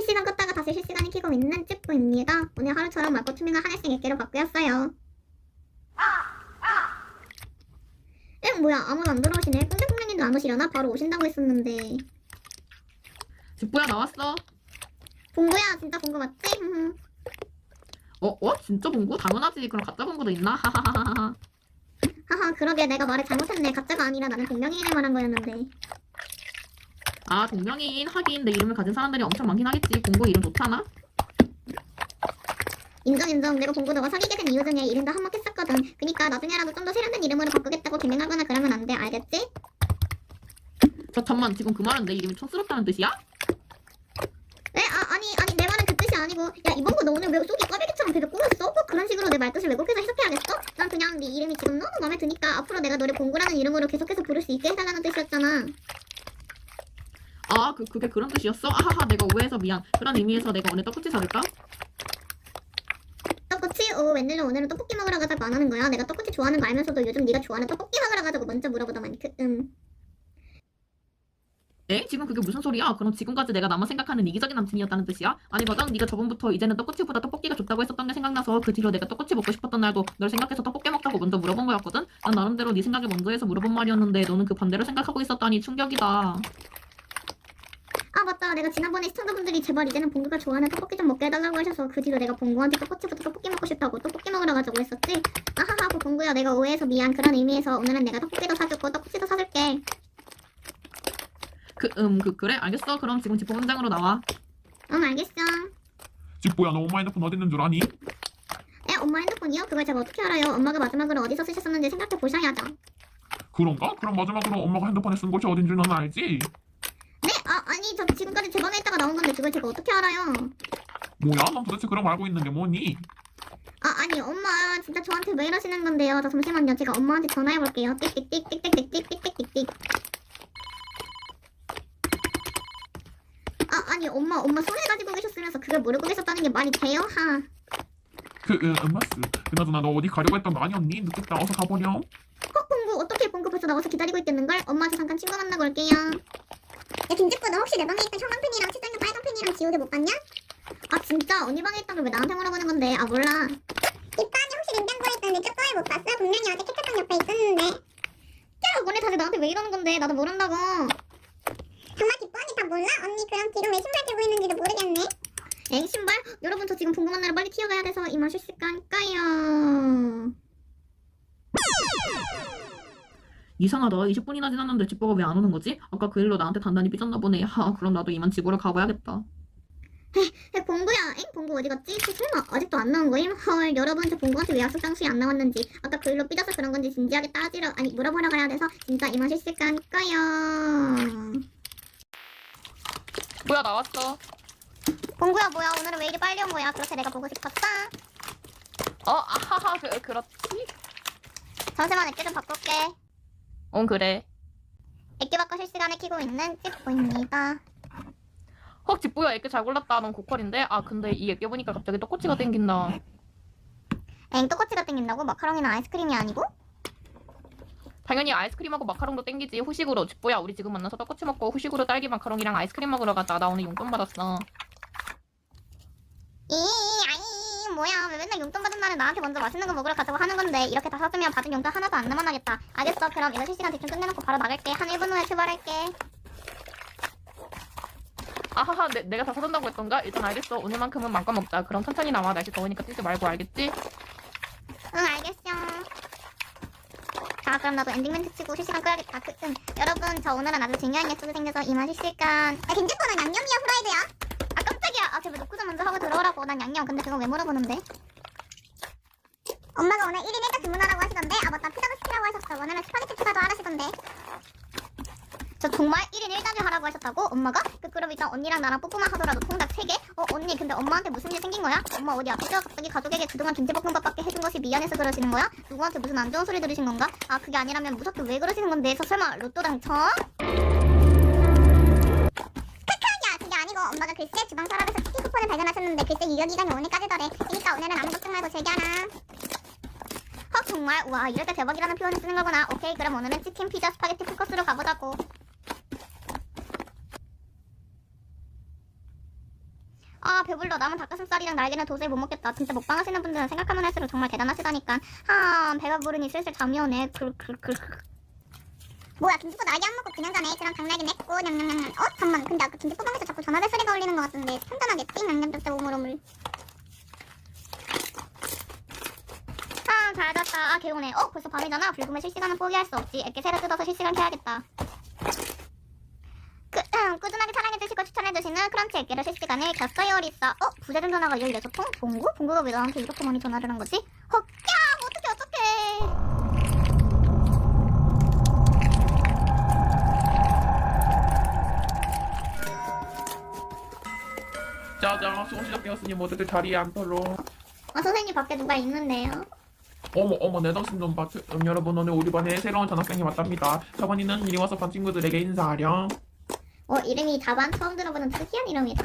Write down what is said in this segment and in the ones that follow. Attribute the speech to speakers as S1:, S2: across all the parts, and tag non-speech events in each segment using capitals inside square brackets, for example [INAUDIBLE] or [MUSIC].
S1: 실시간 껐다가 다시 실시간에 켜고 있는 찌뿌입니다. 오늘 하루처럼 맑고 투명한 하늘색 액계로 바꾸었어요. 응 뭐야 아무도 안 들어오시네. 꽁대꽁님도 안 오시려나? 바로 오신다고 했었는데.
S2: 집보야 나왔어.
S1: 봉구야 진짜 봉구 맞지? 흠흠.
S2: 어? 어? 진짜 봉구? 당연하지. 그럼 가짜 봉구도 있나? 하하하하.
S1: 하하 그러게 내가 말을 잘못했네. 가짜가 아니라 나는 동명이인을 말한 거였는데.
S2: 아 동명이인 하긴 내 이름을 가진 사람들이 엄청 많긴 하겠지. 봉구 이름 좋잖아.
S1: 인정 인정 내가 봉구 너가 사귀게 된 이유 중에 이름도 한몫했었거든. 그니까 나중에라도 좀 더 세련된 이름으로 바꾸겠다고 개명하거나 그러면 안 돼. 알겠지?
S2: 저 잠만 지금 그 말은 내 이름이 촌스럽다는 뜻이야?
S1: 에? 아, 아니, 아니, 내 말은 그 뜻이 아니고, 야, 이번 거 너 오늘 왜 속이 꽈배기처럼 되게 꾸몄어? 꼭 그런 식으로 내 말뜻을 왜곡해서 해석해야겠어? 난 그냥 네 이름이 지금 너무 마음에 드니까 앞으로 내가 너를 봉구라는 이름으로 계속해서 부를 수 있게 해달라는 뜻이었잖아.
S2: 아 그, 그게 그런 뜻이었어? 아하하 내가 오해해서 미안. 그런 의미에서 내가 오늘 떡꼬치 사줄까?
S1: 떡꼬치? 오, 웬일로 오늘은 떡볶이 먹으러 가자고 안 하는 거야? 내가 떡꼬치 좋아하는 거 알면서도 요즘 네가 좋아하는 떡볶이 먹으러 가자고 먼저 물어보더만, 그, 음.
S2: 에? 지금 그게 무슨 소리야? 그럼 지금까지 내가 나만 생각하는 이기적인 남친이었다는 뜻이야? 아니거든 네가 저번부터 이제는 떡꼬치보다 떡볶이가 좋다고 했었던 게 생각나서 그 뒤로 내가 떡꼬치 먹고 싶었던 날도 널 생각해서 떡볶이 먹자고 먼저 물어본 거였거든? 난 나름대로 네 생각을 먼저 해서 물어본 말이었는데 너는 그 반대로 생각하고 있었다니 충격이다.
S1: 아, 맞다. 내가 지난번에 시청자분들이 제발 이제는 봉구가 좋아하는 떡볶이 좀 먹게 해달라고 하셔서 그 뒤로 내가 봉구한테 떡꼬치부터 떡볶이 먹고 싶다고 떡볶이 먹으러 가자고 했었지? 아하하, 그 봉구야. 내가 오해해서 미안. 그런 의미에서 오늘은 내가 떡볶이도 사주고 떡꼬치도 사줄게.
S2: 그, 음, 그, 그래? 알겠어. 그럼 지금 집보 현장으로 나와.
S1: 응, 알겠어.
S3: 집보야 너 엄마 핸드폰 어디 있는 줄 아니?
S1: 에, 엄마 핸드폰이요? 그걸 제가 어떻게 알아요? 엄마가 마지막으로 어디서 쓰셨었는지 생각해 보셔야죠.
S3: 그런가? 그럼 마지막으로 엄마가 핸드폰에 쓴 곳이 어딘 줄넌 알지?
S1: 아, 아니, 저 지금까지 제 방에 있다가 나온 건데 그걸 제가 어떻게 알아요?
S3: 뭐야 넌 도대체 그럼 알고 있는 게 뭐니?
S1: 아, 아니, 엄마, 진짜 저한테 왜 이러시는 건데요? 저 잠시만요. 제가 엄마한테 전화해 볼게요. 띡띡띡띡띡띡띡띡띡. 아, 아니, 엄마, 엄마 손에 가지고 계셨으면서 그걸 모르고 계셨다는 게 말이 돼요? 하.
S3: 그 음, 엄마스 그나저나 너 어디 가려고 했던 거 아니었니? 늦겠다 어서 가버려
S1: 헉, 봉구, 어떻게 봉구 벌써 나와서 기다리고 있겠는걸? 엄마, 저 잠깐 친구 만나고 올게요. 야, 김집구, 너 혹시 내 방에 있던 형광 펜이랑 책장에 빨간 펜이랑 지우개 못 봤냐? 아, 진짜? 언니 방에 있던 걸 왜 나한테 물어보는 건데? 아, 몰라.
S4: 이빠니 혹시 냉장고에 있던 내 쪽가위 못 봤어? 분명히 어제 책가방 옆에 있었는데
S1: 야, 언니 다들 나한테 왜 이러는 건데? 나도 모른다고.
S4: 정말 기뻐하니 다 몰라? 언니 그럼 지금 왜 신발 들고 있는지도 모르겠네
S1: 엥, 신발? 여러분, 저 지금 봉구 만나러 빨리 튀어가야 돼서 이만 실실까니까요.
S2: 이상하다. 20분이나 지났는데 집보가 왜 안 오는 거지? 아까 그 일로 나한테 단단히 삐졌나 보네. 하, 그럼 나도 이만 집으로 가봐야겠다.
S1: 에, 봉구야, 엥? 봉구 어디 갔지? 저 설마 아직도 안 나온 거임? 헐, 여러분, 저 봉구한테 왜 약속 장소에 안 나왔는지, 아까 그 일로 삐져서 그런 건지 진지하게 따지러, 아니, 물어보러 가야 돼서 진짜 이만 실실까니까요.
S2: 뭐야 나왔어.
S1: 봉구야, 뭐야, 오늘은 왜 이리 빨리 온 거야? 그렇게 내가 보고 싶었어?
S2: 어, 아하하, 그, 그렇지.
S1: 잠시만 액기 좀 바꿀게.
S2: 응, 그래.
S1: 액기 바꿔 실시간에 키고 있는 찌뿌입니다.
S2: 헉, 집보야, 애기 잘 골랐다. 넌 고퀄인데? 아, 근데 이 애기 보니까 갑자기 떡꼬치가 땡긴다.
S1: 엥, 떡꼬치가 땡긴다고? 마카롱이나 아이스크림이 아니고?
S2: 당연히 아이스크림하고 마카롱도 땡기지. 후식으로. 집보야, 우리 지금 만나서 떡꼬치 먹고 후식으로 딸기 마카롱이랑 아이스크림 먹으러 가자. 나 오늘 용돈 받았어.
S1: 이, 아이, 뭐야. 왜 맨날 용돈 받은 날은 나한테 먼저 맛있는 거 먹으러 가자고 하는 건데, 이렇게 다 사주면 받은 용돈 하나도 안 남아나겠다. 알겠어. 그럼 이거 실시간 대충 끝내놓고 바로 나갈게. 한 1분 후에 출발할게.
S2: 아하하, 내, 내가 다 사준다고 했던가? 일단 알겠어. 오늘만큼은 맘껏 먹자. 그럼 천천히 나와. 날씨 더우니까 뛰지 말고 알겠지?
S1: 응, 알겠어. 자, 그럼 나도 엔딩 멘트 치고 실시간 끄야겠다. 그, 응. 여러분, 저 오늘은 아주 중요한 약속이 생겨서 이만 실시간.
S4: 야 김치코는 양념이야 후라이드야?
S1: 아, 깜짝이야. 아, 제발 녹구 좀 먼저 하고 들어오라고. 난 양념. 근데 그거 왜 물어보는데?
S4: 엄마가 오늘 1인 1닭 주문하라고 하시던데 아 맞다 피자도 시키라고 하셨어 오늘은 스파게티 피자도 하라시던데
S1: 저 정말 1인 1닭을 하라고 하셨다고? 엄마가? 그, 그럼 일단 언니랑 나랑 뽀뽀만 하더라도 통닭 3개? 어, 언니, 근데 엄마한테 무슨 일 생긴 거야? 엄마 어디 아프죠? 갑자기 가족에게 그동안 김치볶음밥밖에 해준 것이 미안해서 그러시는 거야? 누구한테 무슨 안 좋은 소리 들으신 건가? 아, 그게 아니라면 무섭게 왜 그러시는 건데? 저 설마 로또 당첨?
S4: 글쎄 주방 서랍에서 치킨 쿠폰을 발견하셨는데 글쎄 유효 기간이 오늘까지더래. 그러니까 오늘은 아무 걱정 말고 즐겨라.
S1: 헉, 정말? 와, 이럴 때 대박이라는 표현을 쓰는 거구나. 오케이, 그럼 오늘은 치킨, 피자, 스파게티 풀코스로 가보자고. 아 배불러. 남은 닭가슴살이랑 날개는 도저히 못 먹겠다. 진짜 먹방 하시는 분들은 생각하면 할수록 정말 대단하시다니까. 아 배가 부르니 슬슬 잠이 오네. 쿨쿨쿨
S4: 뭐야 김치국 날개 안 먹고 그냥 가네 그럼 닭날개 냈고 냠냠냠 어? 잠만 근데 아까 김치국 방에서 자꾸 전화벨 소리가 울리는 것 같은데 편전하겠지? 냠냠짭짭 오물오물
S1: 아, 잘 잤다. 아, 개운해. 어, 벌써 밤이잖아. 불금의 실시간은 포기할 수 없지. 애께 새로 뜯어서 실시간 켜야겠다. 그, 음, 꾸준하게 사랑해주시고 추천해주시는 크런치 애께를 실시간을 켰어요, 리사. 어, 부재중 전화가 16통? 봉구? 봉구가 왜 나한테 이렇게 많이 전화를 한 거지? 헉, 야,
S3: 짜잔 수업 시작되었으니 모두들 자리에 앉도록
S1: 아, 선생님 밖에 누가 있는데요?
S3: 어머 어머 내 당신 좀 봐. 음, 여러분 오늘 우리 반에 새로운 전학생이 왔답니다. 자반이는 이리 와서 반 친구들에게 인사하렴.
S1: 어, 이름이 다반 처음 들어보는 특이한 이름이다.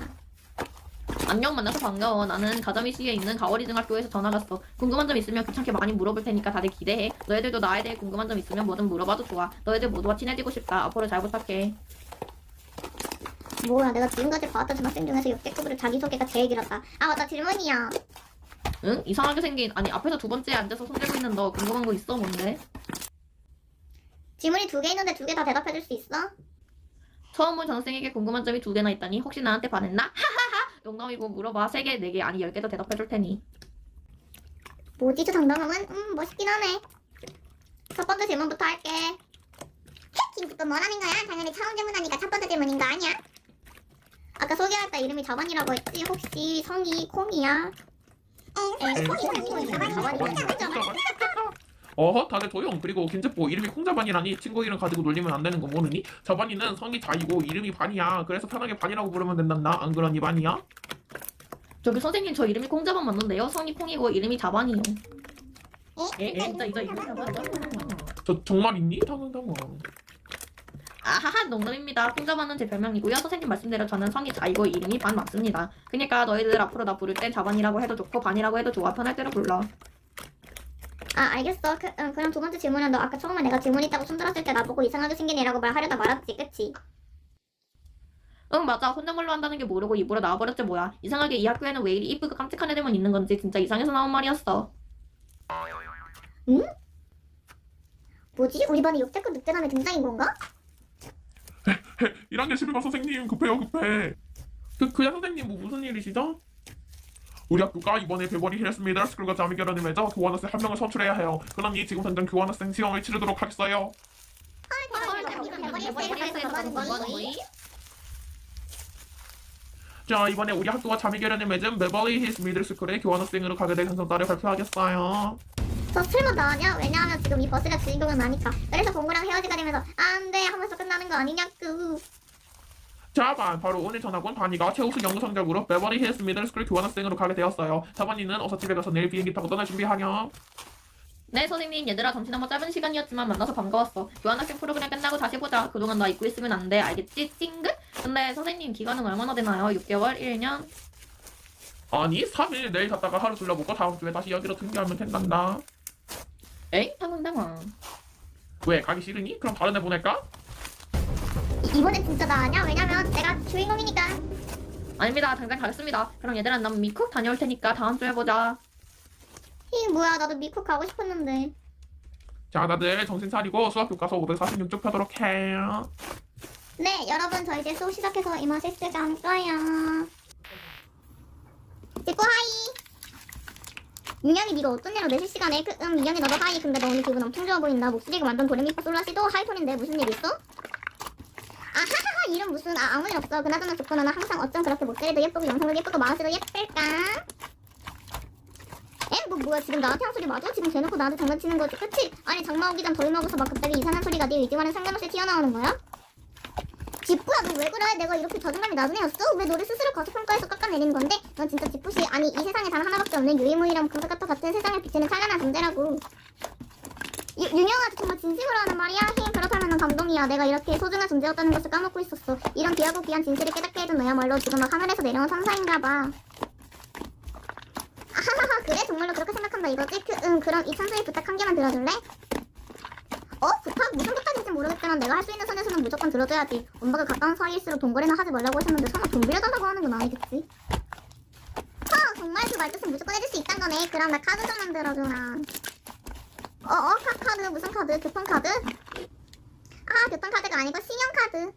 S2: 안녕 만나서 반가워. 나는 가자미시에 있는 가오리 중학교에서 전화 갔어. 궁금한 점 있으면 귀찮게 많이 물어볼 테니까 다들 기대해. 너희들도 나에 대해 궁금한 점 있으면 뭐든 물어봐도 좋아. 너희들 모두와 친해지고 싶다. 앞으로 잘 부탁해.
S1: 뭐야, 내가 지금까지 봐왔던 전학생 중에서 역대급으로 자기소개가 제일 길었다. 아, 맞다, 질문이야.
S2: 응? 이상하게 생긴 아니 앞에서 두 번째 앉아서 손 들고 있는 너 궁금한 거 있어 뭔데?
S1: 질문이 두 개 있는데 두 개 다 대답해 줄 수 있어?
S2: 처음 본 전생에게 궁금한 점이 두 개나 있다니 혹시 나한테 반했나? 하하하 농담이고 물어봐 세 개, 네 개, 아니 열 개도 대답해 줄 테니
S1: 뭐지 저 당당함은? 음 멋있긴 하네 첫 번째 질문부터 할게
S4: 김치국 뭐라는 거야? 당연히 처음 질문하니까 첫 번째 질문인 거 아니야?
S1: 아까 소개할 때 이름이 자반이라고 했지 혹시 성이 콩이야?
S4: 콩이
S1: 콩이,
S4: 자반이
S1: 자반이
S3: 어허 다들 조용. 그리고 김재포 이름이 콩자반이라니 친구 이름 가지고 놀리면 안 되는 거 모르니? 자반이는 성이 자이고 이름이 반이야. 그래서 편하게 반이라고 부르면 된단다. 안 그러니 반이야?
S2: 저기 선생님 저 이름이 콩자반 맞는데요? 성이 콩이고 이름이 자반이요
S4: 에?
S2: 에? 진짜 이거 이름이 자반
S3: 저 정말 있니? 당당당.
S2: 아하하 농담입니다. 콩자반은 제 별명이고요. 선생님 말씀대로 저는 성이 자이고 이름이 반 맞습니다. 그니까 너희들 앞으로 나 부를 땐 자반이라고 해도 좋고 반이라고 해도 좋아 편할 대로 불러.
S1: 아 알겠어. 그, 응, 그럼 두 번째 질문은 너 아까 처음에 내가 질문 있다고 손들었을 때 나보고 이상하게 생긴 애라고 말하려다 말았지 그치?
S2: 응 맞아. 혼잣말로 한다는 게 모르고 입으로 나와버렸지 뭐야. 이상하게 이 학교에는 왜 이리 이쁘고 깜찍한 애들만 있는 건지 진짜 이상해서 나온 말이었어.
S1: 뭐지? 우리 반에 역대급 늑대남의 등장인 건가? [LAUGHS]
S3: 1학년 11반 선생님 급해요 급해. 그 그야 선생님 뭐 무슨 일이시죠? 우리 학교가 이번에 배버리 힐스 미들 스쿨과 자미 결혼을 맺어 교환학생 한 명을 선출해야 해요. 그러니 지금 당장 교환학생 시험을 치르도록 하겠어요. 자 이번에 우리 학교가 자미 결혼을 맺은 베버리 힐스 미들 스쿨에 교환학생으로 가게 될 당첨자를 발표하겠어요.
S1: 저 설마 나냐? 왜냐하면 지금 이 버스가 주인공은 나니까 그래서 봉구랑 헤어지게 되면서 안 돼 하면서 끝나는 거 아니냐고
S3: 자, 반, 바로 오늘 전학 온 바니가 최우수 연구 성적으로 베버리 힐스 미들 스쿨 교환학생으로 가게 되었어요. 자, 바니는 어서 집에 가서 내일 비행기 타고 떠날 준비하렴.
S2: 네 선생님 얘들아 잠시나마 짧은 시간이었지만 만나서 반가웠어 교환학생 프로그램 끝나고 다시 보자 그동안 나 잊고 있으면 안 돼 알겠지 찡긋? 근데 선생님 기간은 얼마나 되나요? 6개월? 1년?
S3: 아니, 3일 내일 갔다가 하루 둘러보고 다음 주에 다시 여기로 등교하면 된단다.
S2: 에이? 당황당황
S3: 왜, 가기 싫으니? 그럼 다른 애 보낼까?
S1: 이- 이번엔 진짜 나 아냐? 왜냐면 내가 주인공이니까
S2: 아닙니다 당장 가겠습니다 그럼 얘들아 난 미쿡 다녀올 테니까 다음 주에 보자
S1: 히 뭐야 나도 미국 가고 싶었는데
S3: 자, 다들 정신 차리고 수학 교과서 546쪽 펴도록 해요.
S1: 네 여러분 저 이제 수업 시작해서 이만 실시간 거예요 찍고 하이 윤영이 네가 어떤 애로 내 실시간에 그, 음 윤영이 너도 하이 근데 너 오늘 기분 엄청 좋아 보인다 목소리가 완전 도레미파 솔라시도 하이톤인데 무슨 일 있어? 아 하하하 이름 무슨 아 아무 일 없어 그나저나 좋고 너는 항상 어쩜 그렇게 목소리도 예쁘고 영상도 예쁘고 마우스도 예쁠까? 에? 뭐 뭐야 지금 나한테 한 소리 맞아? 지금 대놓고 나한테 장난치는 거지 그치? 아니 장마 오기 전 더위 먹어서 막 갑자기 이상한 소리가 네 의지와는 상관없이 튀어나오는 거야? 지푸야 너왜 그래? 내가 이렇게 자존감이 낮은 애였어? 왜 너를 스스로 과소평가해서 깎아내리는 건데? 넌 진짜 지푸씨 아니 이 세상에 단 하나밖에 없는 유일무이한 금사과터 같은 세상을 비치는 찬란한 존재라고 유, 윤영아 정말 진심으로 하는 말이야? 힝 그렇다면 난 감동이야 내가 이렇게 소중한 존재였다는 것을 까먹고 있었어 이런 귀하고 귀한 진실을 깨닫게 해준 너야말로 지금 막 하늘에서 내려온 천사인가 봐 아하하하 그래? 정말로 그렇게 생각한다 이거지? 그, 응 그럼 이 천사의 부탁 한 개만 들어줄래? 어? 부탁? 무슨 부탁인지 모르겠지만 내가 할 수 있는 선에서는 무조건 들어줘야지 엄마가 가까운 사이일수록 동거래는 하지 말라고 하셨는데 설마 돈 빌려달라고 하는 건 아니겠지? 말뜻은 무조건 해줄 수 있단 거네. 그럼 나 카드 좀 만들어줘라. 어 어 카, 카드 무슨 카드? 교통카드? 아 교통카드가 아니고 신용카드.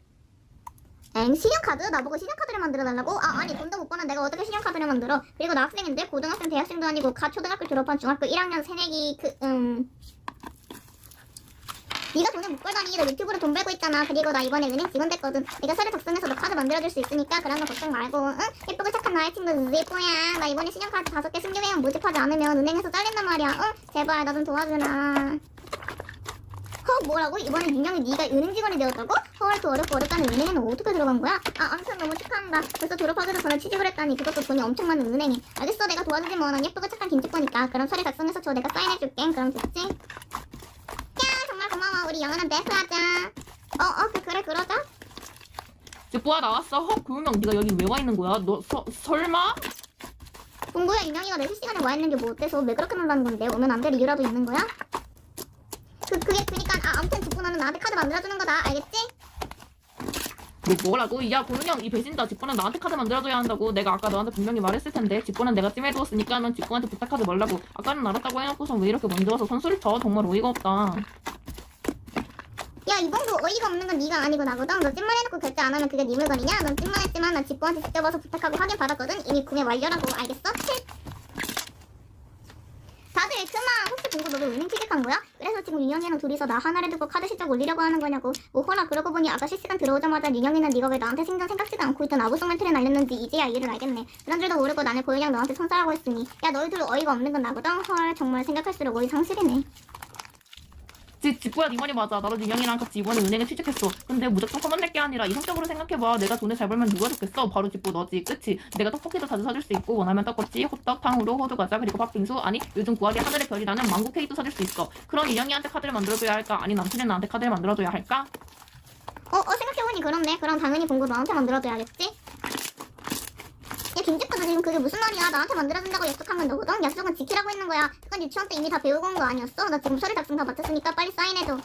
S1: 엥 신용카드? 나보고 신용카드를 만들어달라고? 아 아니 돈도 못 버는 내가 어떻게 신용카드를 만들어? 그리고 나 학생인데 고등학생 대학생도 아니고 가 초등학교 졸업한 중학교 1학년 새내기 그 음 네가 돈을 못 벌다니 너 유튜브로 돈 벌고 있잖아 그리고 나 이번에 은행 직원 됐거든 내가 서류 작성해서 너 카드 만들어줄 수 있으니까 그런 거 걱정 말고 응? 예쁘고 착한 나의 친구 예뻐야 나 이번에 신용카드 다섯 개 승계회원 모집하지 않으면 은행에서 잘린단 말이야 응? 제발 나 좀 도와주라 어 뭐라고? 이번에 윤영이 네가 은행 직원이 되었다고? 헐 더 어렵고 어렵다는 은행에는 어떻게 들어간 거야? 아 아무튼 너무 축하한다 벌써 졸업하기도 전에 취직을 했다니 그것도 돈이 엄청 많은 은행에 알겠어 내가 도와주지 뭐난 예쁘고 착한 김치꺼니까 그럼 서류 작성해서 줘 내가 사인해줄게 그럼 됐지? 우리 영은한 베프하자 어 어 그, 그래 그러자
S2: 지뽀야 나왔어. 헉 고은영 네가 여기 왜 와 있는 거야? 너 서, 설마?
S1: 공부야 윤영이가 내 실시간에 와 있는 게 뭐 어때서 왜 그렇게 놀라는 건데 오면 안 될 이유라도 있는 거야? 그 그게 그니까 아 아무튼 지포 너는 나한테 카드 만들어주는 거다 알겠지?
S2: 너 뭐라고? 야 고은영 이 배신자 지뽀는 나한테 카드 만들어줘야 한다고 내가 아까 너한테 분명히 말했을 텐데 지뽀는 내가 찜해두었으니까 넌 지뽀한테 부탁하지 말라고 아까는 알았다고 해놓고서 왜 이렇게 먼저 와서 선수를 쳐 정말 어이가 없다
S1: 야 이봉도 어이가 없는 건 네가 아니고 나거든 너 찜만 해놓고 결제 안 하면 그게 네 물건이냐? 넌 찜만 했지만 난 지포한테 직접 와서 부탁하고 확인 받았거든 이미 구매 완료라고 알겠어? 칫. 다들 그만 혹시 봉구 너도 은행 취직한 거야? 그래서 지금 윤영이랑 둘이서 나 하나를 두고 카드 실적 올리려고 하는 거냐고 뭐 허나 그러고 보니 아까 실시간 들어오자마자 윤영이는 네가 왜 나한테 생전 생각지도 않고 있던 아부성 멘트를 날렸는지 이제야 이유를 알겠네 그런 줄도 모르고 나는 고은영 너한테 청사라고 했으니 야 너희들 어이가 없는 건 나거든 헐 정말 생각할수록 어이 상실이네
S2: 지, 지뽀야 네 말이 맞아. 나도 윤영이랑 같이 이번에 은행에 취직했어. 근데 무조건 서만 낼게 아니라 이성적으로 생각해봐. 내가 돈을 잘 벌면 누가 좋겠어? 바로 지뽀 너지 그치? 내가 떡볶이도 자주 사줄 수 있고 원하면 떡꼬치 호떡 탕후루 호두과자 그리고 팥빙수. 아니 요즘 구하기 하늘의 별이라는 망고 케이크도 사줄 수 있어. 그런 윤영이한테 카드를 만들어줘야 할까? 아니 남친이 나한테 카드를 만들어줘야 할까?
S1: 어, 어 생각해보니 그렇네. 그럼 당연히 봉구 너한테 만들어줘야겠지? 야 김집구도 지금 그게 무슨 말이야? 나한테 만들어준다고 약속한 건 너거든? 약속은 지키라고 했는 거야. 그건 유치원 때 이미 다 배우고 온 거 아니었어? 나 지금 서류 작성 다 마쳤으니까 빨리 사인해줘.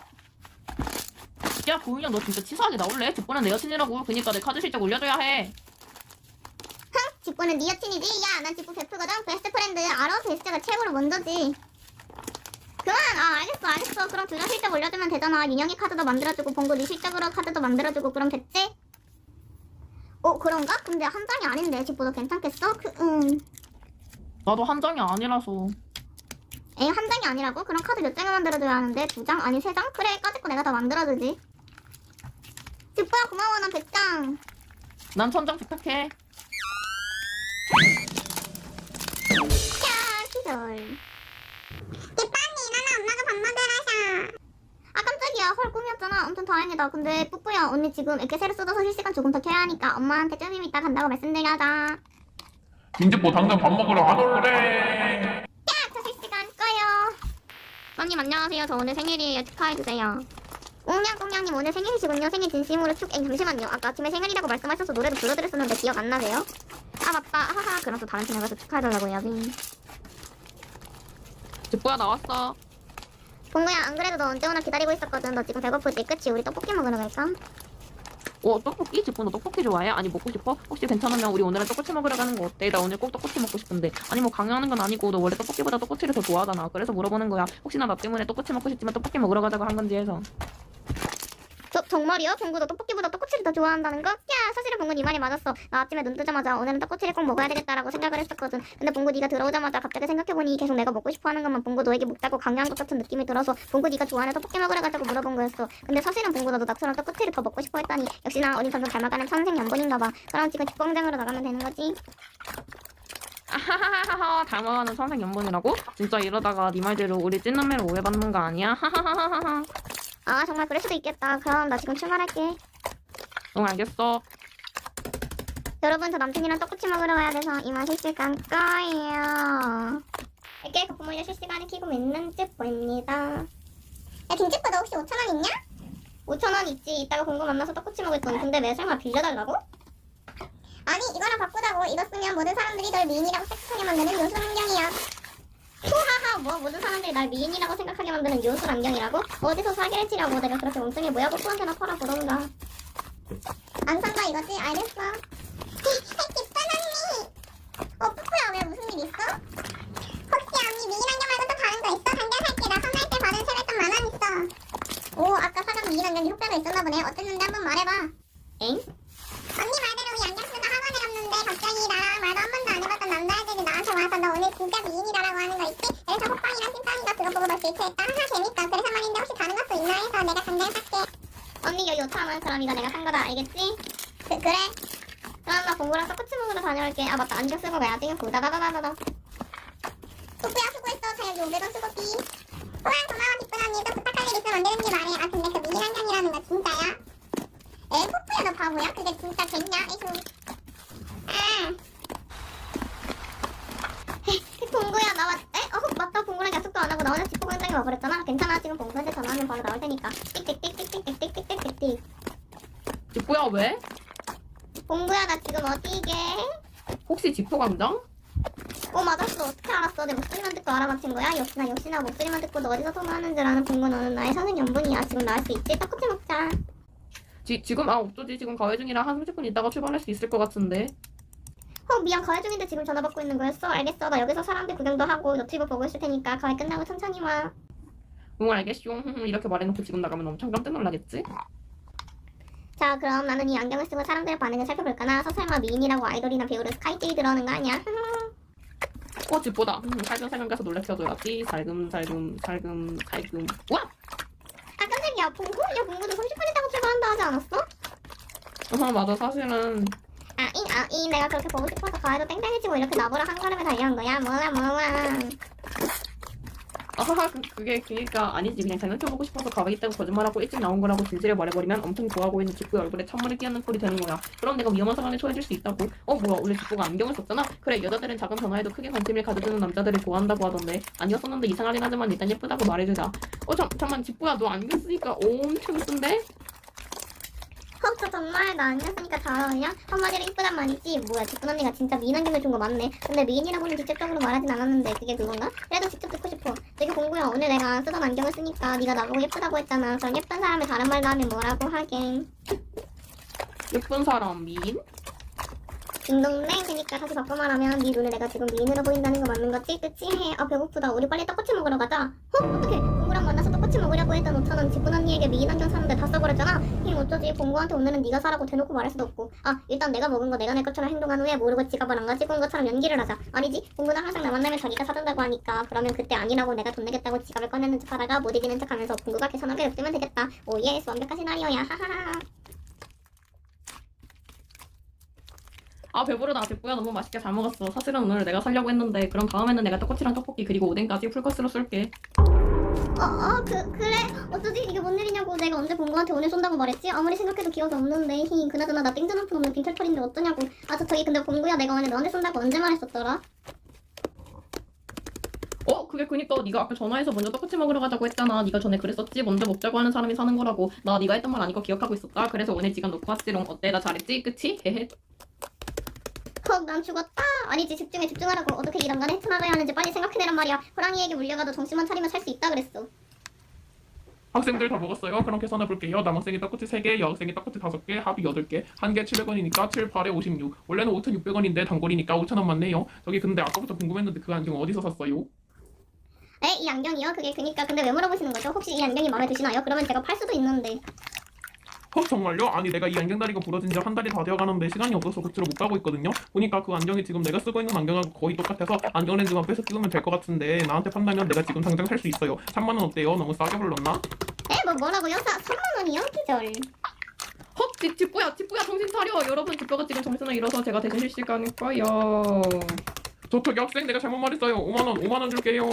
S2: 야 고은영 너 진짜 치사하게 나올래? 지뽀는 내 여친이라고 그니까 내 카드 실적 올려줘야 해
S1: 집구는 네 여친이지? 야, 난 집구 베프거든? 베스트 프렌드. 알아? 베스트가 최고로 먼저지. 그만! 아, 알겠어, 알겠어. 그럼 둘 다 실적 올려주면 되잖아. 윤영이 카드도 만들어주고, 봉구 네 실적으로 카드도 만들어주고, 그럼 됐지? 어, 그런가? 근데 한 장이 아닌데, 집보다 괜찮겠어? 그, 음.
S2: 나도 한 장이 아니라서
S1: 에, 한 장이 아니라고? 그럼 카드 몇 장을 만들어줘야 하는데? 두 장? 아니, 세 장? 그래, 까짓 거 내가 다 만들어주지. 집보야, 고마워. 난 100장.
S2: 난 천장 부탁해
S1: 야, 기절.
S4: 기빠니 일어나 엄마가 밥 먹으러
S1: 셔아 깜짝이야 헐 꿈이었잖아. 엄청 다행이다. 근데 뿌뿌야 언니 지금 에케셀을 쏟아서 실시간 조금 더 켜야 하니까 엄마한테 좀 이따 간다고 말씀드려자
S3: 김지뽀 당장 밥 먹으러 안 올래.
S1: 저 실시간 꺼요. 언님 안녕하세요. 저 오늘 생일이에요. 축하해주세요. 꽁냥꽁냥님 오늘 생일이시군요. 생일 진심으로 축 엥, 잠시만요. 아까 아침에 생일이라고 말씀하셔서 노래도 불러드렸었는데 기억 안 나세요? 아 맞다. 하하. 그럼 또 다른 팀에 가서 축하해달라고 해야지
S2: 지뽀야 나왔어
S1: 봉구야 안 그래도 너 언제 오나 기다리고 있었거든 너 지금 배고프지 그치 우리 떡볶이 먹으러 갈까?
S2: 어 떡볶이? 지뽀 너 떡볶이 좋아해? 아니 먹고 싶어? 혹시 괜찮으면 우리 오늘은 떡꼬치 먹으러 가는 거 어때? 나 오늘 꼭 떡꼬치 먹고 싶은데 아니 뭐 강요하는 건 아니고 너 원래 떡볶이보다 떡꼬치를 더 좋아하잖아 그래서 물어보는 거야 혹시나 나 때문에 떡꼬치 먹고 싶지만 떡볶이 먹으러 가자고 한 건지 해서
S1: 저, 정말이요? 봉구도 떡볶이보다 떡꼬치를 더 좋아한다는 거? 야 사실은 봉구 네 말이 맞았어 나 아침에 눈 뜨자마자 오늘은 떡꼬치를 꼭 먹어야 되겠다라고 생각을 했었거든 근데 봉구 네가 들어오자마자 갑자기 생각해보니 계속 내가 먹고 싶어 하는 것만 봉구 너에게 먹자고 강요한 것 같은 느낌이 들어서 봉구 네가 좋아하는 떡볶이 먹으러 가자고 물어본 거였어 근데 사실은 봉구 나도 나처럼 떡꼬치를 더 먹고 싶어 했다니 역시나 어린 점점 닮아가는 천생연분인가 봐 그럼 지금 직광장으로 나가면 되는 거지
S2: 아하하하하 닮아가는 선생 연분이라고? 진짜 이러다가 네 말대로 우리 찐남매로 오해받는 거 아니야? 하하하하하
S1: 아 정말 그럴 수도 있겠다. 그럼 나 지금 출발할게.
S2: 응 알겠어.
S1: 여러분 저 남친이랑 떡꼬치 먹으러 가야 돼서 이만 실시간 꺼요. 이렇게? 거품 올려 실시간을 키고 있는지 보입니다.
S4: 야 김집구 너 혹시 5천원 있냐?
S1: 5천원 있지. 이따가 공고 만나서 떡꼬치 먹을 돈. 근데 내 설마 빌려달라고?
S4: 아니 이거랑 바꾸자고. 이거 쓰면 모든 사람들이 널 미인이라고 생각하게 만드는 요술 환경이야
S1: 후하하 뭐 모든 사람들이 날 미인이라고 생각하게 만드는 요술 안경이라고? 어디서 사기를 치려고 내가 그렇게 멍청해 뭐야 꼬꾸한테나 팔아 보던가
S4: 안 산다 이거지? 알겠어 [LAUGHS] 기쁜 언니 어 푸푸야 왜 무슨 일 있어? 혹시 언니 미인 안경 말고 또 다른 거 있어? 당장 살게 나 선물 때 받은 세뱃돈 만원 있어 오 아까 사간 미인 안경이 효과가
S1: 있었나 보네 어땠는데 한번 말해봐 알겠지?
S4: 그, 그래.
S1: 그럼 나 공부랑 떡꼬치 먹으러 다녀올게. 아 맞다. 안경 쓰고 가야지 후다다다다다다
S4: 뽀뽀야. 수고했어. 자여기 500원 수고비 우와 고마워 기쁜 언니. 또 부탁할 일 있으면 언제든지 말해. 아 근데 그 미인 한강이라는 거 진짜야? 에 뽀뽀야 너 바보야? 그게 진짜 됐냐? 에휴 아
S1: 봉구야 나왔 에? 어 괜찮아. 지금 봉구한테 전화하면 바로 나올 테니까. 띡띡띡띡띡띡띡띡띡
S2: 지뽀야 왜?
S1: 봉구야 나 지금 어디게?
S2: 혹시 지포 광장?
S1: 어 맞았어 어떻게 알았어 내 목소리만 듣고 알아맞힌 거야? 역시나 역시나 목소리만 듣고 너 어디서 통화하는 줄 아는 봉구 너는 나의 사는 연분이야 지금 나올 수 있지? 떡꼬치 먹자
S2: 지, 지금 아 어쩌지 지금 가회 중이라 한 30분 있다가 출발할 수 있을 것 같은데
S1: 어 미안 가회 중인데 지금 전화 받고 있는 거였어? 알겠어 나 여기서 사람들 구경도 하고 너튜브 보고 있을 테니까 가회 끝나고 천천히
S2: 와응 알겠쇼 이렇게 말해놓고 지금 나가면 엄청 깜짝 놀라겠지?
S1: 자 그럼 나는 이 안경을 쓰고 사람들의 반응을 살펴볼까나? 서 설마 미인이라고 아이돌이나 배우를 스카이제이 들어오는 거 아니야? [LAUGHS]
S2: 어 집보다. 음, 살금살금 가서 놀래켜줘야지. 살금살금 살금 살금. 우와!
S1: 아 깜짝이야. 봉구? 야. 봉구도 30분 있다고 출발한다 하지 않았어?
S2: 어 맞아. 사실은
S1: 아잉 아잉 내가 그렇게 보고 싶어서 가해도 땡땡해지고 이렇게 나보러 한 걸음에 달려온 거야? 뭐라 뭐라
S2: 아하하 그, 그게 그니까 아니지. 그냥 장난쳐보고 싶어서 가만히 있다고 거짓말하고 일찍 나온 거라고 진실을 말해버리면 엄청 좋아하고 있는 직구의 얼굴에 찬물을 끼얹는 꼴이 되는 거야. 그럼 내가 위험한 상황에 처해질 수 있다고? 어 뭐야. 원래 직구가 안경을 썼잖아? 그래 여자들은 작은 변화에도 크게 관심을 가져주는 남자들을 좋아한다고 하던데. 아니었었는데 이상하긴 하지만 일단 예쁘다고 말해주자. 어 잠, 잠만 직구야. 너 안경 쓰니까 엄청 쓴데?
S1: 헉저 정말 나 안경 쓰니까 잘 어울려? 한마디로 이쁘단 말이지 뭐야 직분 언니가 진짜 미인 안경을 준 거 맞네 근데 미인이라고는 직접적으로 말하진 않았는데 그게 그건가? 그래도 직접 듣고 싶어 저기 공구야 오늘 내가 쓰던 안경을 쓰니까 네가 나보고 예쁘다고 했잖아 그럼 예쁜 사람이 다른 말도 하면 뭐라고 하긴
S2: 예쁜 사람 미인?
S1: 딩동댕 그니까 다시 바꿔 말하면 네 눈에 내가 지금 미인으로 보인다는 거 맞는 거지? 그치? 해. 아 배고프다 우리 빨리 떡꼬치 먹으러 가자 어? 어떡해 떡꼬치 먹으려고 했던 5천원 직분 언니에게 미인 안경 사는데 다 써버렸잖아. 힝 어쩌지. 공구한테 오늘은 네가 사라고 대놓고 말할 수도 없고. 아 일단 내가 먹은 거 내가 낼 것처럼 행동한 후에 모르고 지갑을 안 가지고 온 것처럼 연기를 하자. 아니지? 공구는 항상 나 만나면 자기가 사준다고 하니까. 그러면 그때 아니라고 내가 돈 내겠다고 지갑을 꺼내는 척 하다가 못 이기는 척 하면서 공구가 계산하게 엮으면 되겠다. 오예. 완벽한 시나리오야. 하하하.
S2: 아 배부르다. 직구야 너무 맛있게 잘 먹었어. 사실은 오늘 내가 살려고 했는데 그럼 다음에는 내가 떡꼬치랑 떡볶이 그리고 오뎅까지 풀코스로 쏠게
S1: 어, 어, 그, 그래? 어쩌지? 이게 뭔 일이냐고. 내가 언제 본거한테 오늘 쏜다고 말했지? 아무리 생각해도 기억이 없는데. 히 그나저나 나 땡전 한푼 없는 빈털털인데 어떠냐고. 아, 저 저기 근데 봉구야. 내가 오늘 너한테 쏜다고 언제 말했었더라?
S2: 어 그게 그니까 네가 아까 전화해서 먼저 떡꼬치 먹으러 가자고 했잖아. 네가 전에 그랬었지? 먼저 먹자고 하는 사람이 사는 거라고. 나 네가 했던 말 아니고 기억하고 있었다. 그래서 오늘 지금 놓고 왔지롱 어때? 나 잘했지? 그치? 헤헤
S1: 헉, 난 죽었다. 아니지, 집중해, 집중하라고. 어떻게 이 난간을 헤쳐나가야 하는지 빨리 생각해내란 말이야. 호랑이에게 물려가도 정신만 차리면 살 수 있다 그랬어.
S3: 학생들 다 먹었어요? 그럼 계산해 볼게요. 남학생이 떡꼬치 3개, 여학생이 떡꼬치 5개, 합이 8개. 한 개 700원이니까 7, 8에 56. 원래는 5,600원인데 단골이니까 5,000원 맞네요. 저기 근데 아까부터 궁금했는데 그 안경 어디서 샀어요?
S1: 에, 이 안경이요? 그게 그니까. 근데 왜 물어보시는 거죠? 혹시 이 안경이 마음에 드시나요? 그러면 제가 팔 수도 있는데.
S3: 어 정말요? 아니 내가 이 안경 다리가 부러진 지 한 달이 다 되어가는데 시간이 없어서 고치러 못 가고 있거든요. 보니까 그 안경이 지금 내가 쓰고 있는 안경하고 거의 똑같아서 안경 렌즈만 빼서 끼우면 될 것 같은데 나한테 판다면 내가 지금 당장 살 수 있어요. 3만 원 어때요? 너무 싸게 불렀나?
S1: 에, 뭐 뭐라고요? 사, 3만 원이요? 기절.
S2: 헛! 집, 집부야 집부야 정신 차려 여러분 집부가 지금 정신을 잃어서 제가 대신 실시간일 거예요
S3: 저 저기 학생 내가 잘못 말했어요. 5만 원, 5만 원 줄게요.